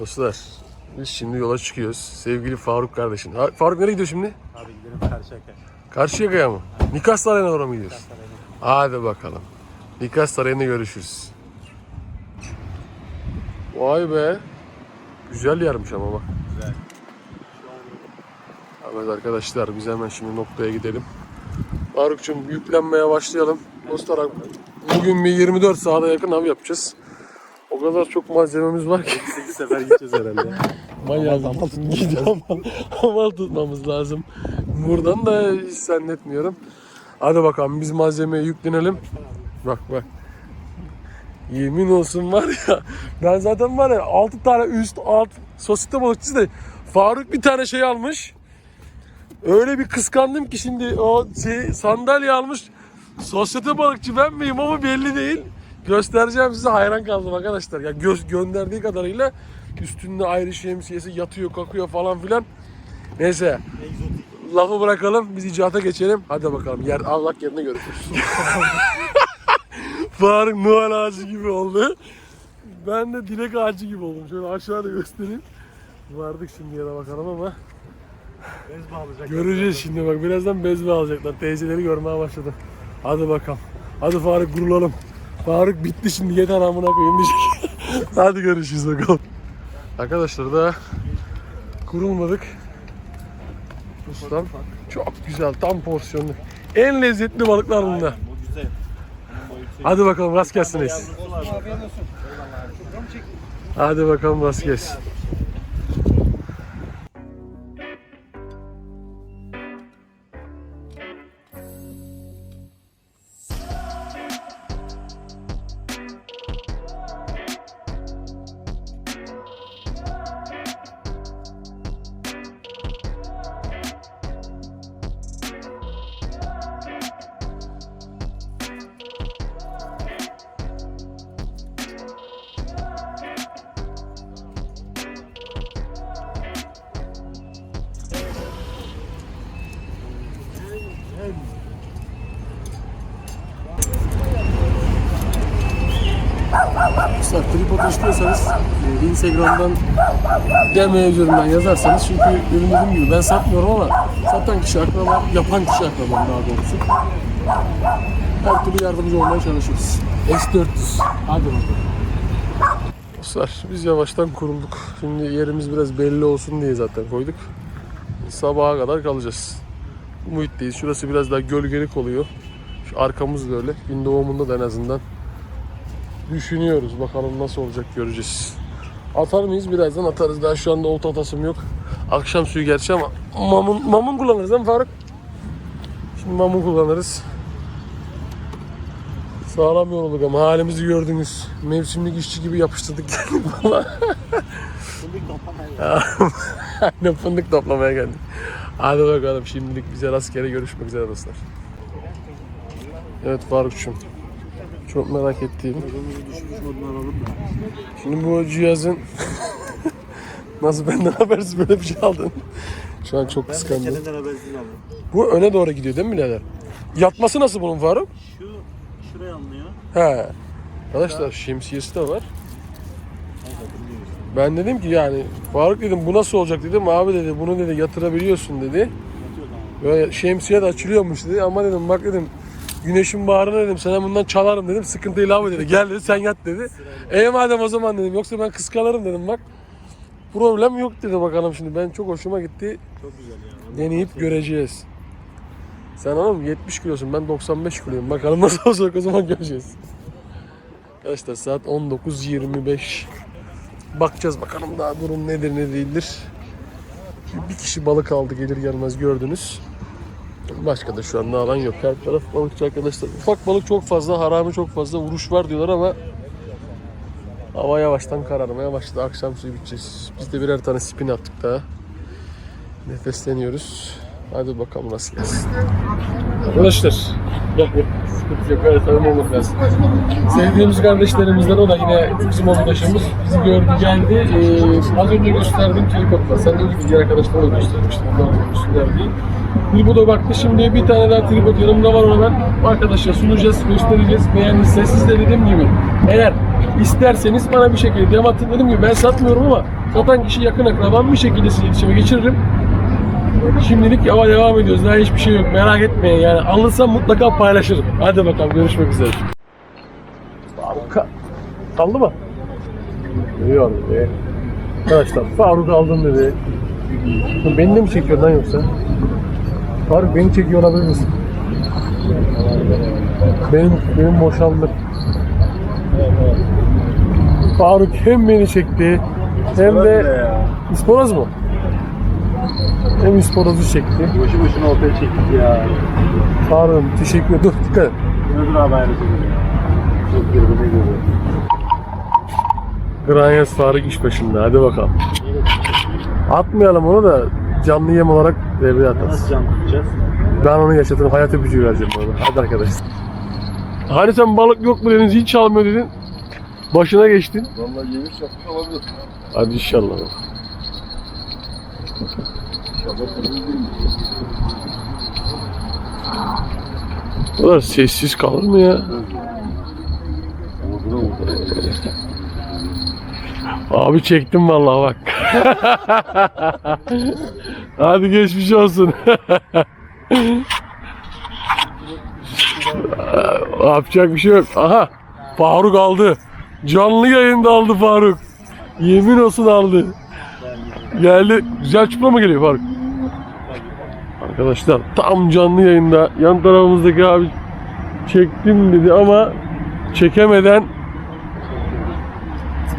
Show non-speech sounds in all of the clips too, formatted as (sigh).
Dostlar biz şimdi yola çıkıyoruz. Sevgili Faruk kardeşim. Ha, Faruk nereye gidiyor şimdi? Abi gidelim Karşıyaka. Karşıyaka'ya mı? Nikas Sarayı'na doğru mu gidiyoruz? Hadi bakalım. Nikas Sarayı'nda görüşürüz. Vay be. Güzel yermiş ama bak. Güzel. Evet arkadaşlar biz hemen şimdi noktaya gidelim. Faruk'cum yüklenmeye başlayalım. Dostlar bugün bir 24 saate yakın av yapacağız. Kadar çok malzememiz var ki. 8 sefer gideceğiz herhalde. Manyak gidiyor ama (laughs) hamal tutmamız lazım. Buradan da hiç zannetmiyorum. Hadi bakalım biz malzemeye yüklenelim. Bak bak. Yemin olsun var ya ben zaten var ya 6 tane üst alt sosyete balıkçısı da Faruk bir tane şey almış. Öyle bir kıskandım ki şimdi o şey, sandalye almış. Sosyete balıkçı ben miyim ama belli değil. Göstereceğim size hayran kaldım arkadaşlar. Ya göz gönderdiği kadarıyla üstünde ayrı şemsiyesi yatıyor kakıyor falan filan. Neyse Egzotik. lafı bırakalım biz icata geçelim. Hadi bakalım yer Allah yerine görüşürüz. (laughs) Faruk Noel ağacı gibi oldu. Ben de dilek ağacı gibi oldum. Şöyle aşağıda göstereyim. Vardık şimdi yere bakalım ama Bez bağlayacak. göreceğiz şimdi bak birazdan bezme alacaklar. Teyzeleri görmeye başladım. Hadi bakalım. Hadi Faruk kurulalım. Faruk bitti şimdi yeter amına koyayım diyecek. (laughs) Hadi görüşürüz bakalım. Arkadaşlar da kurulmadık. Ustam çok güzel tam porsiyonlu. En lezzetli balıklar bunlar. Aynen, bu güzel. Bunun boyutu- Hadi bakalım rast gelsin reis. Yavrusu var. Hadi bakalım rast gelsin. Tripod istiyorsanız e, Instagram'dan DM üzerinden yazarsanız çünkü benim dediğim gibi ben satmıyorum ama satan kişi akraba, yapan kişi akrabam daha doğrusu. Her türlü yardımcı olmaya çalışırız. S400. Hadi bakalım. Dostlar biz yavaştan kurulduk. Şimdi yerimiz biraz belli olsun diye zaten koyduk. Sabaha kadar kalacağız. Muhitteyiz. Şurası biraz daha gölgelik oluyor. Şu arkamız da öyle. Gün doğumunda da en azından düşünüyoruz. Bakalım nasıl olacak göreceğiz. Atar mıyız? Birazdan atarız. Daha şu anda olta atasım yok. Akşam suyu gerçi ama mamun, mamun kullanırız değil mi Faruk? Şimdi mamun kullanırız. Sağlam yorulduk ama halimizi gördünüz. Mevsimlik işçi gibi yapıştırdık geldik valla. Fındık toplamaya Aynen (laughs) fındık toplamaya geldik. Hadi bakalım şimdilik bize rastgele görüşmek üzere dostlar. Evet Faruk'cum. Çok merak ettiğim. Şimdi bu cihazın (laughs) nasıl benden habersiz böyle bir şey aldın? Şu an çok kıskandım. kendinden habersiz aldım. Bu öne doğru gidiyor değil mi birader? Yatması nasıl bunun Faruk? Şu şuraya alınıyor. He. Arkadaşlar şemsiyesi de var. Ben dedim ki yani Faruk dedim bu nasıl olacak dedim. Abi dedi bunu dedi yatırabiliyorsun dedi. Böyle şemsiye de açılıyormuş dedi. Ama dedim bak dedim güneşin bağrına dedim sana bundan çalarım dedim. Sıkıntı değil abi dedi. Gel dedi sen yat dedi. E madem o zaman dedim yoksa ben kıskanırım dedim bak. Problem yok dedi bakalım şimdi. Ben çok hoşuma gitti. Çok güzel ya. Deneyip göreceğiz. Sen oğlum 70 kilosun ben 95 kiloyum. Bakalım nasıl (laughs) olacak o zaman göreceğiz. Arkadaşlar saat 19.25. Bakacağız bakalım daha durum nedir ne değildir. Bir kişi balık aldı gelir gelmez gördünüz. Başka da şu anda alan yok. Her taraf balıkçı arkadaşlar. Ufak balık çok fazla, harami çok fazla. Vuruş var diyorlar ama hava yavaştan kararmaya başladı. Akşam suyu biteceğiz. Biz de birer tane spin attık daha. Nefesleniyoruz. Hadi bakalım nasıl gelsin. Arkadaşlar bak sıkıntı yok. Tamam olmak lazım. Sevdiğimiz kardeşlerimizden o da yine bizim arkadaşımız bizi gördü geldi. Ee, az önce gösterdiğim tripod var. Sen de gibi diğer arkadaşlara da göstermiştim. Onlar da gösterdi. Tripoda baktı. Şimdi bir tane daha tripod yanımda var ona ben. Arkadaşlar sunacağız, göstereceğiz. Beğendiyse siz de dediğim gibi eğer isterseniz bana bir şekilde dem atın. Dediğim gibi ben satmıyorum ama Satan kişi yakın akrabam bir şekilde size iletişime geçiririm. Şimdilik yava devam ediyoruz. Daha hiçbir şey yok. Merak etmeyin yani. Alırsam mutlaka paylaşırım. Hadi bakalım görüşmek üzere. Faruk kaldı mı? Yok be. Arkadaşlar Faruk aldım dedi. Beni de mi çekiyor lan yoksa? Faruk beni çekiyor olabilir misin? Benim, benim boşaldı. Faruk hem beni çekti hem de İsporoz mu? Hem İsporoz'u çekti. Boşu boşuna ortaya çektik ya. Faruk'um teşekkür ederim. Dur dikkat et. Öbür abi ayrı çekiyor. Çok birbirine. Granyas Faruk iş başında. Hadi bakalım. Atmayalım onu da canlı yem olarak devreye atarız. Nasıl can tutacağız? Ben onu yaşatırım. Hayat öpücüğü vereceğim ona. Hadi arkadaşlar. Hani sen balık yok mu dedin, hiç çalmıyor dedin. Başına geçtin. Vallahi yemiş yapmış olabilir. Hadi inşallah. Bu kadar sessiz kalır mı ya? Abi çektim vallahi bak. (laughs) Hadi geçmiş olsun. (laughs) Yapacak bir şey yok. Aha Faruk aldı. Canlı yayında aldı Faruk. Yemin olsun aldı. Geldi. Güzel çupra mı geliyor Faruk? Arkadaşlar tam canlı yayında yan tarafımızdaki abi çektim dedi ama çekemeden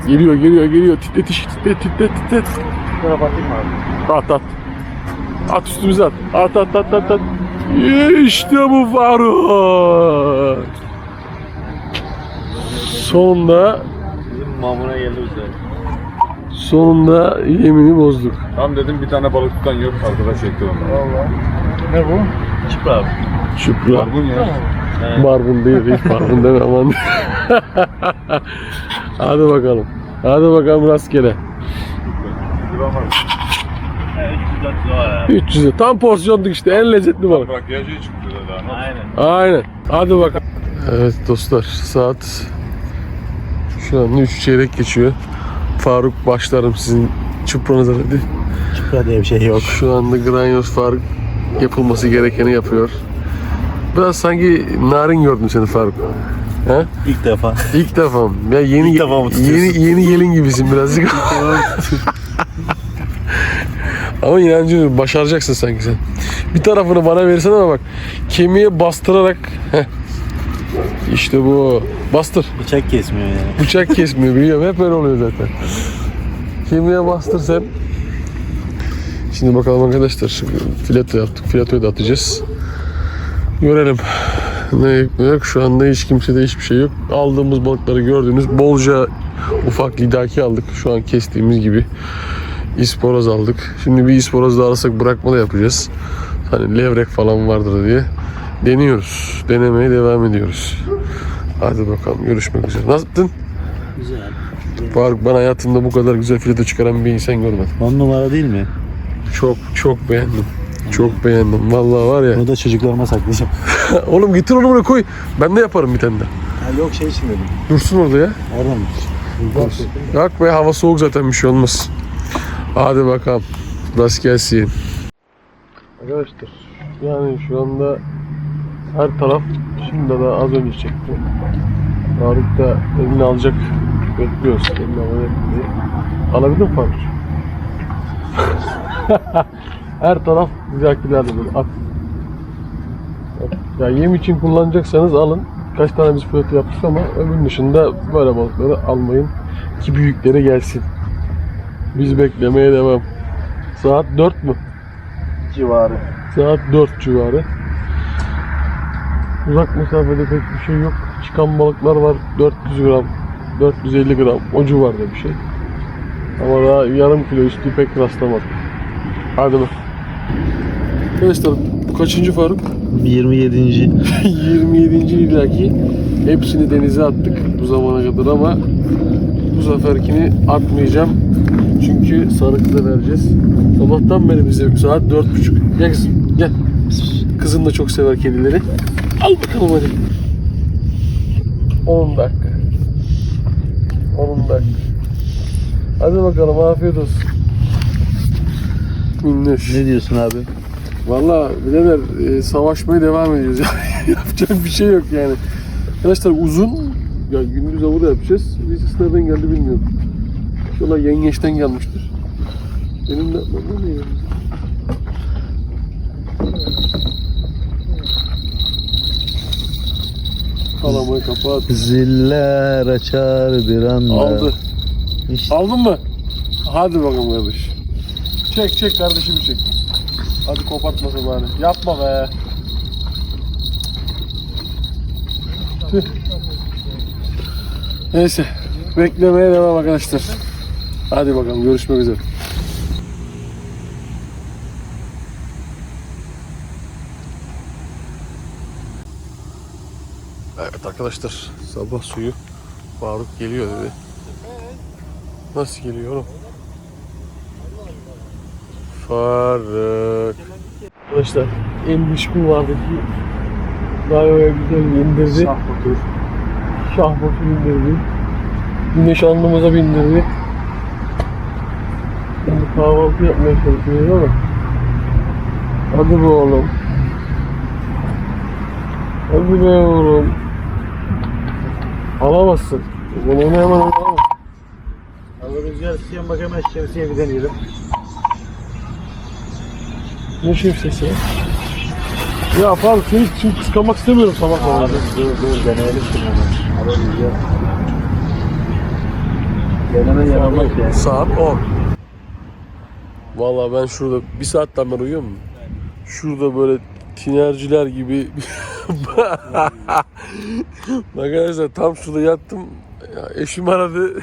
Geliyor geliyor geliyor titretiş titret titret titret. Şuna bakayım abi. At at. At üstümüze at. At at at at at. İşte bu Faruk. Sonunda mamura geldi üzere. sonunda yemini bozduk. Tam dedim bir tane balık tutan yok arkadaş çekti onu. Valla. Ne bu? Çıp abi. Şükrü. Barbun ya. Barbun değil hiç barbun deme aman. (laughs) Hadi bakalım. Hadi bakalım rastgele. Evet, 304 kilo ya. 300'e tam porsiyonluk işte en lezzetli balık. Bak yaşı çıktı da. Aynen. Aynen. Hadi bakalım. Evet dostlar saat şu an 3 çeyrek geçiyor. Faruk başlarım sizin çupranıza dedi. Çıpra diye bir şey yok. Şu anda Granyos Faruk yapılması gerekeni yapıyor. Biraz sanki narin gördüm seni Faruk. He? İlk defa. İlk defa? Ya yeni İlk defa mı tutuyorsun? yeni yeni gelin gibisin birazcık. Ama inancım başaracaksın sanki sen. Bir tarafını bana verirsen ama bak kemiğe bastırarak Heh. işte bu bastır. Bıçak kesmiyor yani. Bıçak kesmiyor biliyorum hep öyle oluyor zaten. Kemiğe bastır sen. Şimdi bakalım arkadaşlar fileto yaptık. Filetoyu da atacağız. Görelim. Yok ne yok. Şu anda hiç kimsede hiçbir şey yok. Aldığımız balıkları gördüğünüz bolca ufak lidaki aldık. Şu an kestiğimiz gibi. İsporoz aldık. Şimdi bir isporoz da arasak bırakma da yapacağız. Hani levrek falan vardır diye. Deniyoruz. Denemeye devam ediyoruz. Hadi bakalım görüşmek üzere. Nasılsın? Güzel. Faruk ben hayatımda bu kadar güzel fileto çıkaran bir insan görmedim. 10 numara değil mi? Çok çok beğendim. Çok beğendim. Vallahi var ya. Bunu da çocuklarıma saklayacağım. (laughs) Oğlum getir onu buraya koy. Ben de yaparım bir tane de. Ha, yok şey için dedim. Dursun orada ya. Orada mı? Yak be hava soğuk zaten bir şey olmaz. Hadi bakalım. Rast gelsin. Arkadaşlar yani şu anda her taraf şimdi de az önce çekti. Faruk da elini alacak. Bekliyoruz. Elini alacak diye. Alabilir mi Faruk? (laughs) her taraf güzelkilerle böyle at. Ya yem için kullanacaksanız alın. Kaç tane biz fiyatı yaptık ama öbür dışında böyle balıkları almayın ki büyükleri gelsin. Biz beklemeye devam. Saat 4 mü? Civarı. Saat 4 civarı. Uzak mesafede pek bir şey yok. Çıkan balıklar var 400 gram, 450 gram o civarda bir şey. Ama daha yarım kilo üstü pek rastlamadım. Hadi bak. Arkadaşlar bu kaçıncı Faruk? 27. 27. (laughs) illaki hepsini denize attık bu zamana kadar ama bu seferkini atmayacağım. Çünkü sarıkla vereceğiz. Sabahtan beri bize saat dört buçuk. Gel kızım gel. Kızım da çok sever kedileri. Al bakalım hadi. 10 dakika. 10 dakika. Hadi bakalım afiyet olsun. Minnoş. Ne diyorsun abi? Valla birader e, savaşmaya devam ediyoruz. (laughs) Yapacak bir şey yok yani. Arkadaşlar uzun ya gündüz avı da yapacağız. Biz nereden geldi bilmiyorum. İnşallah yengeçten gelmiştir. Benim de ne ne ya? Kalamayı kapat. Ziller açar bir anda. Aldı. İşte Aldın mı? Hadi bakalım kardeş. Çek çek kardeşimi çek. Hadi kopartmasa bari. Yapma be. Neyse. Beklemeye devam arkadaşlar. Hadi bakalım görüşmek üzere. Evet arkadaşlar sabah suyu Faruk geliyor dedi. Nasıl geliyor oğlum? Faruk. Arkadaşlar en müşkül vardaki Dayo'ya güzel indirdi. Şahbatur. Şahbatı indirdi. Güneş alnımıza bindirdi. Şimdi kahvaltı yapmaya çalışıyoruz ama Hadi be oğlum. Hadi be oğlum. Alamazsın. Ben onu hemen alamam. Hava rüzgar isteyen bak hemen şemsiye bir deneyelim. Ne şemsiyesi ya? Ya Faruk seni şimdi kıskanmak istemiyorum sabah sabah. dur dur deneyelim şimdi. Hava rüzgar. Deneme yanılmak yani. Saat 10. Vallahi ben şurada bir saatten beri uyuyorum. Şurada böyle tinerciler gibi Arkadaşlar tam şurada yattım. Ya eşim aradı. (laughs)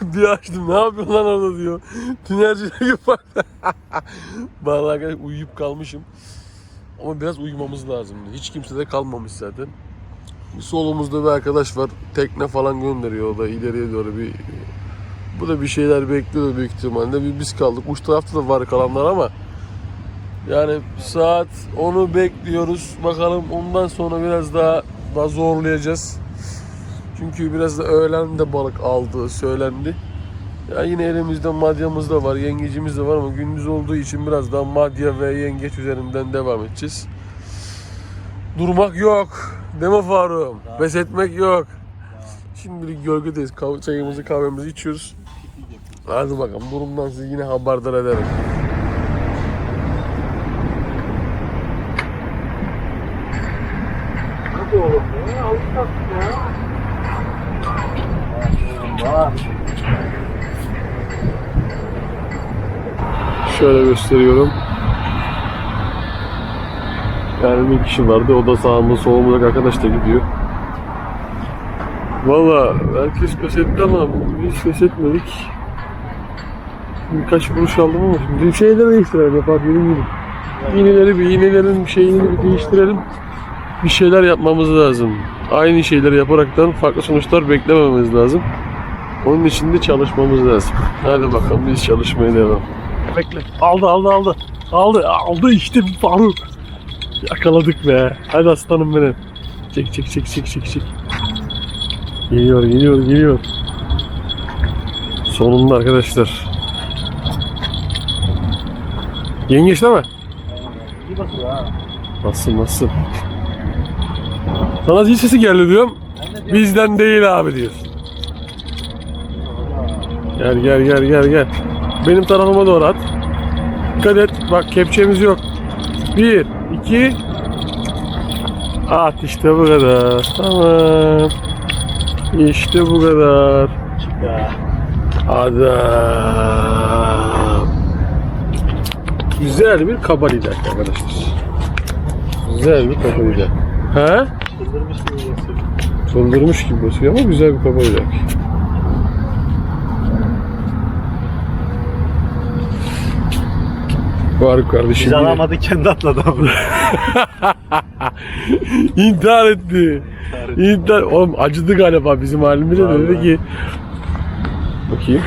bir açtım. Ne yapıyorsun lan orada diyor. Tinerciler gibi bak. (laughs) Vallahi arkadaşlar uyuyup kalmışım. Ama biraz uyumamız lazım. Hiç kimse de kalmamış zaten. Solumuzda bir arkadaş var. Tekne falan gönderiyor o da ileriye doğru bir bu da bir şeyler bekliyor büyük ihtimalle. Biz kaldık. Uç tarafta da var kalanlar ama yani saat onu bekliyoruz. Bakalım ondan sonra biraz daha daha zorlayacağız. Çünkü biraz da öğlen de balık aldığı söylendi. Ya yine elimizde madyamız da var, yengecimiz de var ama gündüz olduğu için biraz daha madya ve yengeç üzerinden devam edeceğiz. Durmak yok. Mi Faruk'um? Pes etmek yok. Şimdilik gölgedeyiz. Çayımızı kahvemizi içiyoruz. Hadi bakalım durumdan sizi yine haberdar ederim. Hadi oğlum ya. Alışmak ya. Var. Şöyle gösteriyorum. Yani bir kişi vardı. O da sağımda solumda arkadaş da gidiyor. Valla herkes pes etti ama biz pes etmedik. Birkaç kuruş aldım ama şimdi şeyleri değiştirelim yapar benim gibi. İğneleri bir iğnelerin şeyini bir değiştirelim. Bir şeyler yapmamız lazım. Aynı şeyleri yaparaktan farklı sonuçlar beklemememiz lazım. Onun için de çalışmamız lazım. Hadi bakalım biz çalışmaya devam. Bekle. Aldı aldı aldı. Aldı aldı işte Faruk. Yakaladık be. Hadi aslanım benim. Çek çek çek çek çek çek. Geliyor geliyor geliyor. Sonunda arkadaşlar. Yengeç değil mi? İyi basıyor ha. Nasıl nasıl? Sana zil sesi geldi diyorum. Bizden değil abi diyor. Gel gel gel gel gel. Benim tarafıma doğru at. Dikkat et. Bak kepçemiz yok. Bir, iki. At işte bu kadar. Tamam. İşte bu kadar. Adam. Güzel bir kaba lider arkadaşlar. Güzel bir kaba lider. He? Çıldırmış gibi basıyor. Çıldırmış gibi basıyor ama güzel bir kaba Var kardeşim. Biz alamadık kendi atladı abi. (laughs) İntihar etti. İntihar. Oğlum acıdı galiba bizim halimize de dedi ki. Bakayım.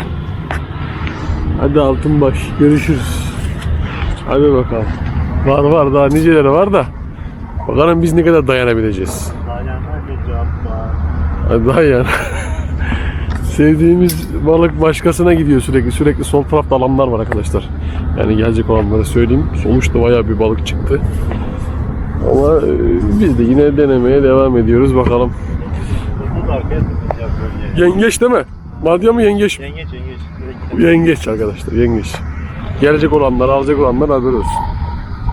Hadi altın baş. Görüşürüz. Hadi bakalım. Var var daha niceleri var da. Bakalım biz ne kadar dayanabileceğiz. Var. Hadi dayan. (laughs) Sevdiğimiz balık başkasına gidiyor sürekli. Sürekli sol tarafta alanlar var arkadaşlar. Yani gelecek olanlara söyleyeyim. Sonuçta bayağı bir balık çıktı. Ama e, biz de yine denemeye devam ediyoruz. Bakalım. Da. Yengeç değil mi? Madya mı yengeç? Yengeç yengeç. Yengeç arkadaşlar yengeç. Gelecek olanlar, alacak olanlar haber olsun.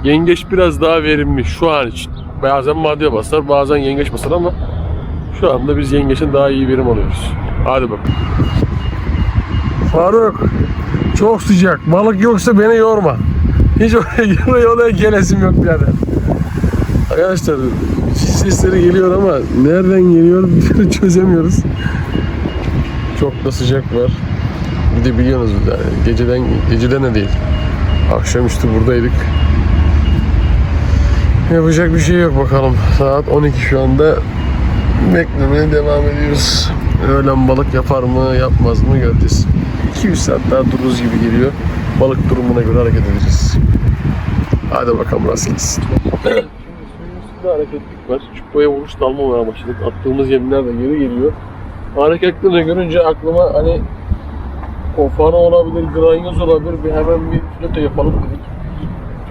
Yengeç biraz daha verimli şu an için. Bazen madya basar, bazen yengeç basar ama şu anda biz yengeçin daha iyi verim alıyoruz. Hadi bakalım. Faruk, çok sıcak. Balık yoksa beni yorma. Hiç oraya, oraya, oraya gelesim yok birader. Arkadaşlar sesleri geliyor ama nereden geliyor (laughs) çözemiyoruz. Çok da sıcak var. Bir de biliyorsunuz yani geceden geceden de değil. Akşamüstü buradaydık. Yapacak bir şey yok bakalım. Saat 12 şu anda. Beklemeye devam ediyoruz. Öğlen balık yapar mı yapmaz mı göreceğiz. 200 saat daha dururuz gibi geliyor. Balık durumuna göre hareket edeceğiz. Hadi bakalım rast gelsin. Şimdi suyun hareketlik var. Çuppaya vuruş dalmamaya başladık. Attığımız yemler de geri geliyor. Hareketlerini görünce aklıma hani Kofana olabilir, granyoz olabilir. Bir hemen bir filoto yapalım dedik.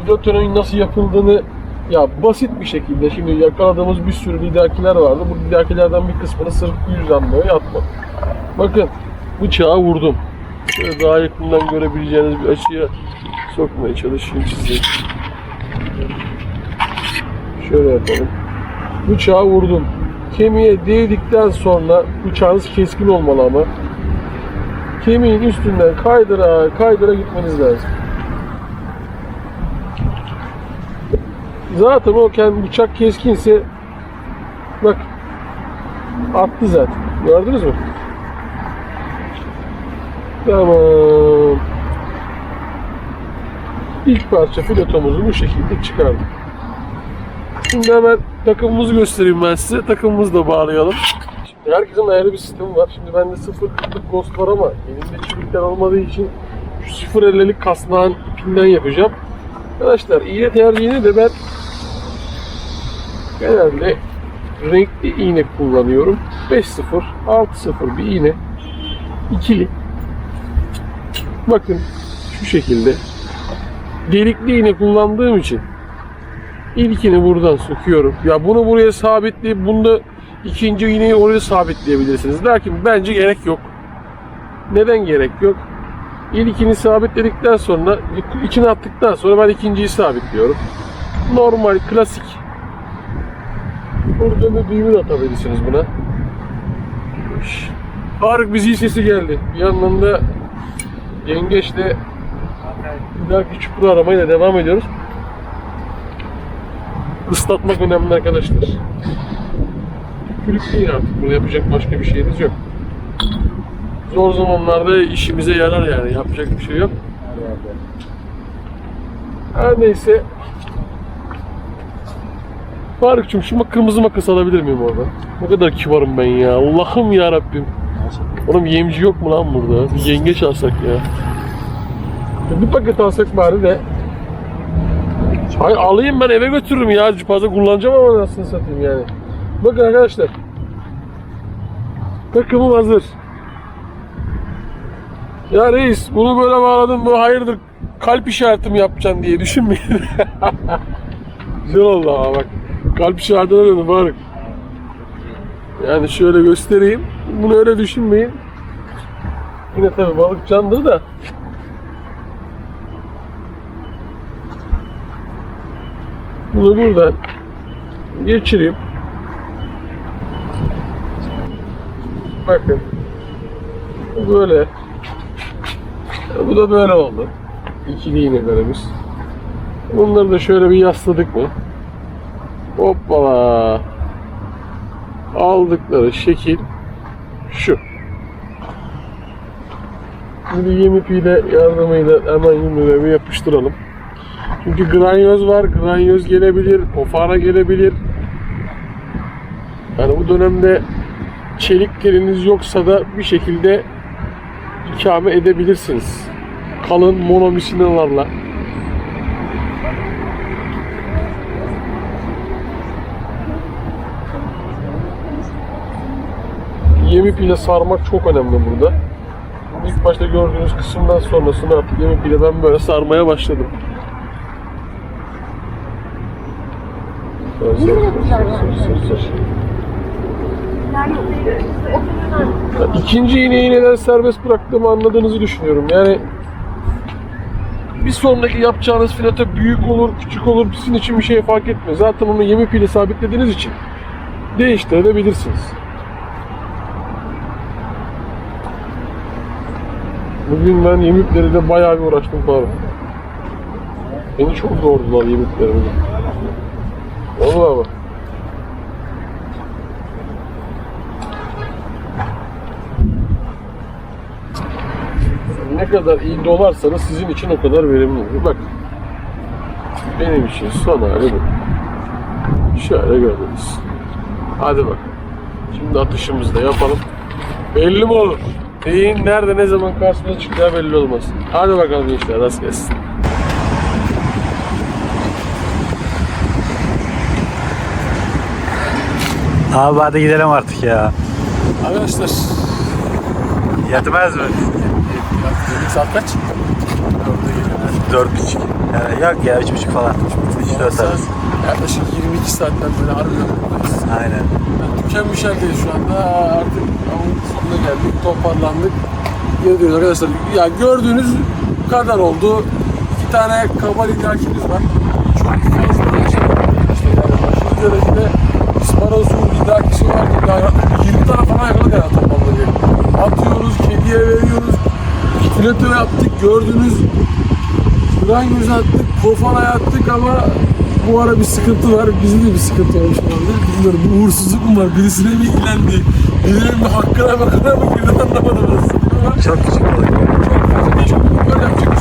Filotonun nasıl yapıldığını ya basit bir şekilde şimdi yakaladığımız bir sürü lidakiler vardı. Bu lidakilerden bir kısmını sırf bu yüzden böyle atmadım. Bakın bıçağı vurdum. Şöyle daha yakından görebileceğiniz bir açıya sokmaya çalışayım size. Şöyle yapalım. Bıçağı vurdum. Kemiğe değdikten sonra bıçağınız keskin olmalı ama kemiğin üstünden kaydıra kaydıra gitmeniz lazım. Zaten o kendi bıçak keskinse bak attı zaten. Gördünüz mü? Tamam. İlk parça filotomuzu bu şekilde çıkardık. Şimdi hemen takımımızı göstereyim ben size. Takımımızı da bağlayalım. Şimdi herkesin ayrı bir sistemi var. Şimdi bende 0.40'lık ghost var ama elimde çürükler olmadığı için şu 0.50'lik kasnağın ipinden yapacağım. Arkadaşlar iğne tercihini de ben genelde renkli iğne kullanıyorum. 5.0, 6.0 bir iğne. ikili. Bakın şu şekilde. Delikli iğne kullandığım için İlkini buradan söküyorum. Ya bunu buraya sabitleyip bunda ikinci iğneyi oraya sabitleyebilirsiniz. Lakin bence gerek yok. Neden gerek yok? İlkini sabitledikten sonra içine attıktan sonra ben ikinciyi sabitliyorum. Normal, klasik. Burada bir düğümü de atabilirsiniz buna. Faruk bir zil sesi geldi. Bir yandan da yengeçle bir dahaki çukuru aramaya da devam ediyoruz. Islatmak önemli arkadaşlar. Külük değil artık. Bunu yapacak başka bir şeyimiz yok. Zor zamanlarda işimize yarar yani. Yapacak bir şey yok. Her neyse. Faruk'cum şu kırmızı makas alabilir miyim orada? Ne kadar kibarım ben ya. Allah'ım ya Rabbim. Oğlum yemci yok mu lan burada? Bir yengeç alsak ya. Bir paket alsak bari de Hayır alayım ben eve götürürüm ya. Fazla kullanacağım ama nasıl satayım yani. Bakın arkadaşlar. Takımım hazır. Ya reis bunu böyle bağladın bu hayırdır kalp işareti mi yapacaksın diye düşünmeyin. (laughs) Güzel oldu ama bak. Kalp işaretine döndü Faruk. Yani şöyle göstereyim. Bunu öyle düşünmeyin. Yine tabi balık candır da. Bunu buradan geçireyim. Bakın. Böyle. Bu da böyle oldu. İkili iğnelerimiz. Bunları da şöyle bir yasladık mı? Hoppala. Aldıkları şekil şu. Şimdi yem ipiyle yardımıyla hemen yumruğuna yapıştıralım. Çünkü granyoz var, granyoz gelebilir, ofara gelebilir. Yani bu dönemde çelik teliniz yoksa da bir şekilde ikame edebilirsiniz. Kalın monomisinalarla. Yem ipiyle sarmak çok önemli burada. İlk başta gördüğünüz kısımdan sonrasını artık yem ipiyle ben böyle sarmaya başladım. Sar, sar, sar, sar, sar, sar. Ya İkinci iğneyi neden serbest bıraktığımı anladığınızı düşünüyorum. Yani bir sonraki yapacağınız filete büyük olur, küçük olur sizin için bir şey fark etmiyor. Zaten onu yem ipiyle sabitlediğiniz için değiştirebilirsiniz. Bugün ben yem ipleriyle bayağı bir uğraştım Faruk. Beni çok zordular yem ipleri bugün. Vallahi bak. Ne kadar iyi dolarsanız sizin için o kadar verimli olur. Bak. Benim için son hali bu. Şöyle gördünüz. Hadi bak. Şimdi atışımızı da yapalım. Belli mi olur? Neyin nerede ne zaman karşımıza çıkacağı belli olmaz. Hadi bakalım gençler rast gelsin. Abi hadi gidelim artık ya. Arkadaşlar Yetmez mi? saat kaç? Dört buçuk. Yani yok ya üç buçuk falan. Üç dört arası. yaklaşık 22 saatten böyle harbiden. Aynen. Yani tükenmiş haldeyiz şu anda. Artık avın sonuna geldik, toparlandık. Geri arkadaşlar. Ya gördüğünüz kadar oldu. İki tane kabal idrakimiz var. Çok fazla şey işte yani aşırı derecede isparozu, idrakisi var. Yani 20 tane falan yakaladık herhalde toplamda. Atıyoruz, kediye veriyoruz. Fileto yaptık, gördünüz. Duran göz attık, kofana attık ama bu ara bir sıkıntı var. Bizim de bir sıkıntı olmuş olabilir. Bilmiyorum bir uğursuzluk mu var? Birisine mi ilgilendi? Birinin bir hakkına bakına mı girdi anlamadım aslında. Çok küçük balık. çok değil. Çok